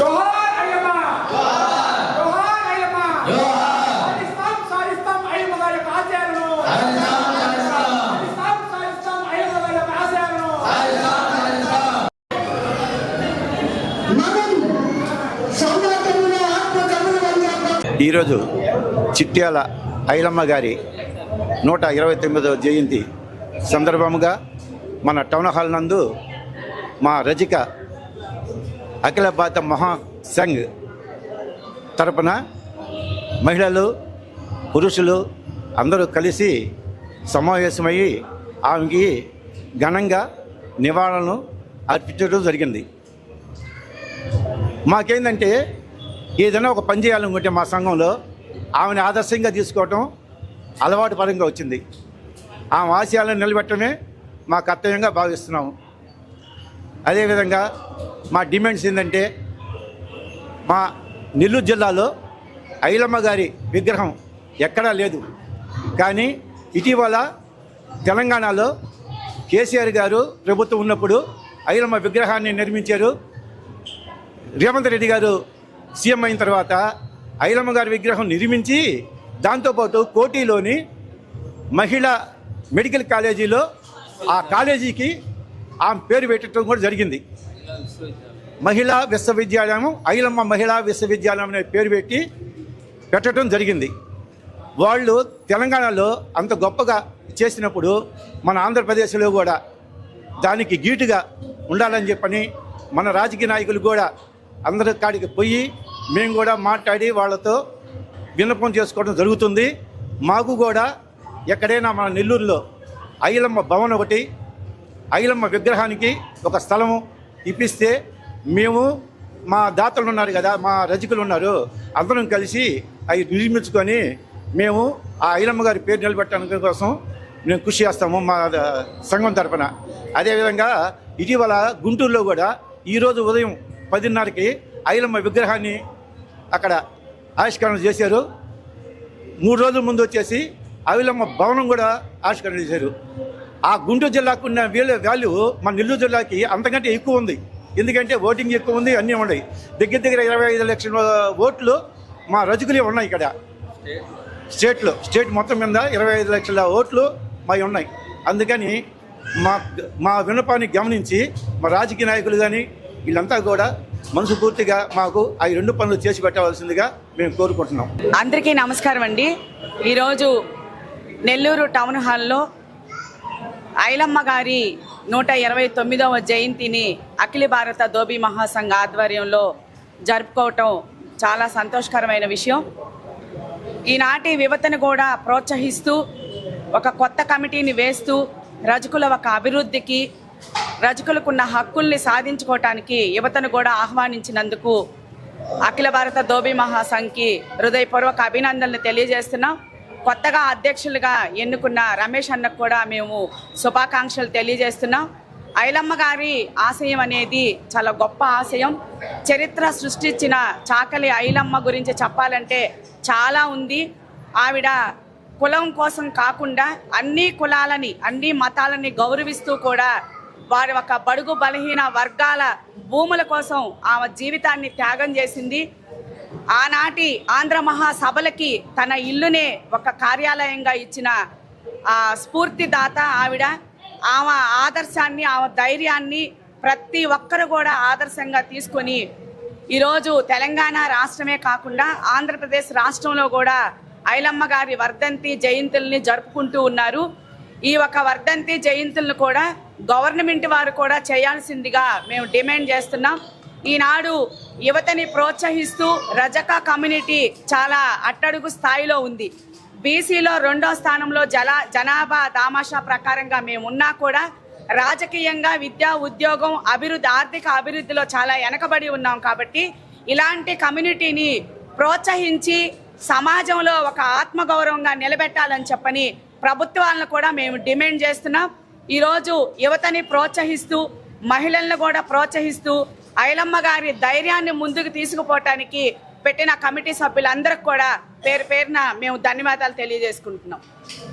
జోహార్ అయ్యమ్మ జోహార్! అయ్యమ్మ సాధిస్తాం సాధిస్తాం అయ్యమ్మ గారి యొక్క ఆశయాలను! సాధిస్తాం సాధిస్తాం అయ్యమ్మ గారి యొక్క ఆశయాలను! మనం సౌందర్యంలో ఆత్మ కనుగొన్న ఈరోజు చిట్యాల ఐలమ్మ గారి నూట ఇరవై తొమ్మిదవ జయంతి సందర్భముగా మన టౌన్ హాల్ నందు మా రజిక అఖిల భారత మహా సంఘ్ తరపున మహిళలు పురుషులు అందరూ కలిసి సమావేశమయ్యి ఆమెకి ఘనంగా నివాళులను అర్పించడం జరిగింది. మాకేందంటే ఏదైనా ఒక పని చేయాలనుకుంటే మా సంఘంలో ఆమెను ఆదర్శంగా తీసుకోవటం అలవాటు పరంగా వచ్చింది. ఆమె ఆశయాలను నిలబెట్టడమే మా కర్తవ్యంగా భావిస్తున్నాము. అదేవిధంగా మా డిమాండ్స్ ఏంటంటే మా నెల్లూరు జిల్లాలో ఐలమ్మ గారి విగ్రహం ఎక్కడా లేదు. కానీ ఇటీవల తెలంగాణలో కేసీఆర్ గారు ప్రభుత్వం ఉన్నప్పుడు ఐలమ్మ విగ్రహాన్ని నిర్మించారు. రేవంత్ రెడ్డి గారు సీఎం అయిన తర్వాత ఐలమ్మ గారి విగ్రహం నిర్మించి దాంతోపాటు కోటిలోని మహిళా మెడికల్ కాలేజీలో ఆ కాలేజీకి ఆమె పేరు పెట్టడం కూడా జరిగింది. మహిళా విశ్వవిద్యాలయం ఐలమ్మ మహిళా విశ్వవిద్యాలయం అనే పేరు పెట్టి పెట్టడం జరిగింది. వాళ్ళు తెలంగాణలో అంత గొప్పగా చేసినప్పుడు మన ఆంధ్రప్రదేశ్లో కూడా దానికి గీటుగా ఉండాలని చెప్పని మన రాజకీయ నాయకులు కూడా అందరి కాడికి పోయి మేము కూడా మాట్లాడి వాళ్ళతో విన్నపం చేసుకోవడం జరుగుతుంది. మాకు కూడా ఎక్కడైనా మన నెల్లూరులో ఐలమ్మ భవన్ ఒకటి ఐలమ్మ విగ్రహానికి ఒక స్థలము ఇప్పిస్తే మేము మా దాతలు ఉన్నారు కదా మా రజకులు ఉన్నారు అందరం కలిసి అవి నిర్మించుకొని మేము ఆ ఐలమ్మ గారి పేరు నిలబెట్టడానికి కోసం మేము కృషి చేస్తాము మా సంఘం తరపున. అదేవిధంగా ఇటీవల గుంటూరులో కూడా ఈరోజు ఉదయం పదిన్నరకి ఐలమ్మ విగ్రహాన్ని అక్కడ ఆవిష్కరణ చేశారు. మూడు రోజుల ముందు వచ్చేసి అవిలమ్మ భవనం కూడా ఆవిష్కరణ చేశారు. ఆ గుంటూరు జిల్లాకు ఉన్న వీళ్ళ వాల్యూ మన నెల్లూరు జిల్లాకి అంతకంటే ఎక్కువ ఉంది. ఎందుకంటే ఓటింగ్ ఎక్కువ ఉంది అన్నీ ఉన్నాయి. దగ్గర దగ్గర ఇరవై ఐదు లక్షల ఓట్లు మా రజకులే ఉన్నాయి ఇక్కడ. స్టేట్లో స్టేట్ మొత్తం మీద ఇరవై ఐదు లక్షల ఓట్లు మావి ఉన్నాయి. అందుకని మా మా విన్నపాన్ని గమనించి మా రాజకీయ నాయకులు కానీ వీళ్ళంతా కూడా మనసు పూర్తిగా మాకు ఆ రెండు పనులు చేసి పెట్టవలసిందిగా మేము కోరుకుంటున్నాం. అందరికీ నమస్కారం అండి. ఈరోజు నెల్లూరు టౌన్ హాల్లో ఐలమ్మ గారి నూట ఇరవై తొమ్మిదవ జయంతిని అఖిల భారత దోబీ మహాసంఘ ఆధ్వర్యంలో జరుపుకోవటం చాలా సంతోషకరమైన విషయం. ఈనాటి యువతను కూడా ప్రోత్సహిస్తూ ఒక కొత్త కమిటీని వేస్తూ రజకుల ఒక అభివృద్ధికి రజకులకున్న హక్కుల్ని సాధించుకోవటానికి యువతను కూడా ఆహ్వానించినందుకు అఖిల భారత దోబీ మహాసంఘ్కి హృదయపూర్వక అభినందనలు తెలియజేస్తున్నాం. కొత్తగా అధ్యక్షులుగా ఎన్నుకున్న రమేష్ అన్నకు కూడా మేము శుభాకాంక్షలు తెలియజేస్తున్నాం. ఐలమ్మ గారి ఆశయం అనేది చాలా గొప్ప ఆశయం. చరిత్ర సృష్టించిన చాకలి ఐలమ్మ గురించి చెప్పాలంటే చాలా ఉంది. ఆవిడ కులం కోసం కాకుండా అన్ని కులాలని అన్ని మతాలని గౌరవిస్తూ కూడా వారి ఒక బడుగు బలహీన వర్గాల భూముల కోసం ఆమె జీవితాన్ని త్యాగం చేసింది. ఆనాటి ఆంధ్ర మహాసభలకి తన ఇల్లునే ఒక కార్యాలయంగా ఇచ్చిన ఆ స్ఫూర్తిదాత ఆవిడ ఆమె ఆదర్శాన్ని ఆమె ధైర్యాన్ని ప్రతి ఒక్కరు కూడా ఆదర్శంగా తీసుకొని ఈరోజు తెలంగాణ రాష్ట్రమే కాకుండా ఆంధ్రప్రదేశ్ రాష్ట్రంలో కూడా ఐలమ్మ గారి వర్ధంతి జయంతుల్ని జరుపుకుంటూ ఉన్నారు. ఈ ఒక వర్ధంతి జయంతులను కూడా గవర్నమెంట్ వారు కూడా చేయాల్సిందిగా మేము డిమాండ్ చేస్తున్నాం. ఈనాడు యువతని ప్రోత్సహిస్తూ రజక కమ్యూనిటీ చాలా అట్టడుగు స్థాయిలో ఉంది. బీసీలో రెండో స్థానంలో జల జనాభా దామాషా ప్రకారంగా మేము ఉన్నా కూడా రాజకీయంగా విద్యా ఉద్యోగం అభివృద్ధి ఆర్థిక అభివృద్ధిలో చాలా వెనకబడి ఉన్నాం కాబట్టి ఇలాంటి కమ్యూనిటీని ప్రోత్సహించి సమాజంలో ఒక ఆత్మగౌరవంగా నిలబెట్టాలని చెప్పని ప్రభుత్వాలను కూడా మేము డిమాండ్ చేస్తున్నాం. ఈరోజు యువతని ప్రోత్సహిస్తూ మహిళలను కూడా ప్రోత్సహిస్తూ ఐలమ్మ గారి ధైర్యాన్ని ముందుకు తీసుకుపోవటానికి పెట్టిన కమిటీ సభ్యులందరికి కూడా పేరు పేరున మేము ధన్యవాదాలు తెలియజేసుకుంటున్నాం.